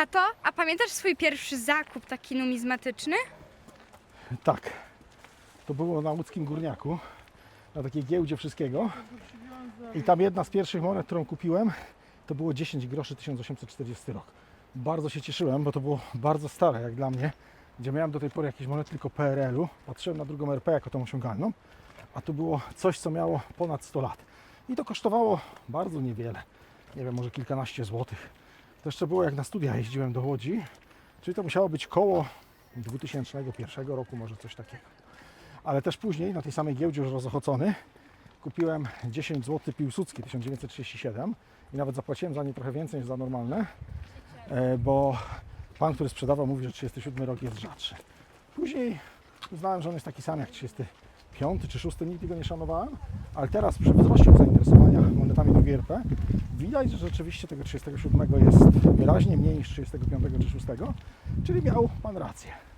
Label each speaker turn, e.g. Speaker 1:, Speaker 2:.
Speaker 1: Tato, a pamiętasz swój pierwszy zakup taki numizmatyczny?
Speaker 2: Tak. To było na łódzkim górniaku, na takiej giełdzie wszystkiego. I tam jedna z pierwszych monet, którą kupiłem, to było 10 groszy 1840 rok. Bardzo się cieszyłem, bo to było bardzo stare jak dla mnie, gdzie miałem do tej pory jakieś monety tylko PRL-u. Patrzyłem na drugą RP jako tą osiągalną, a tu było coś, co miało ponad 100 lat. I to kosztowało bardzo niewiele. Nie wiem, może kilkanaście złotych. To jeszcze było jak na studia jeździłem do Łodzi, czyli to musiało być koło 2001 roku, może coś takiego. Ale też później na tej samej giełdzie już rozochocony kupiłem 10 zł Piłsudski 1937 i nawet zapłaciłem za nie trochę więcej niż za normalne, e, bo pan, który sprzedawał mówi, że 37 rok jest rzadszy. Później uznałem, że on jest taki sam jak 35 czy 6, nigdy go nie szanowałem, ale teraz przy wzroście zainteresowania monetami drugiej RP widać, że rzeczywiście tego 37 jest wyraźnie mniej niż 35 czy 6, czyli miał pan rację.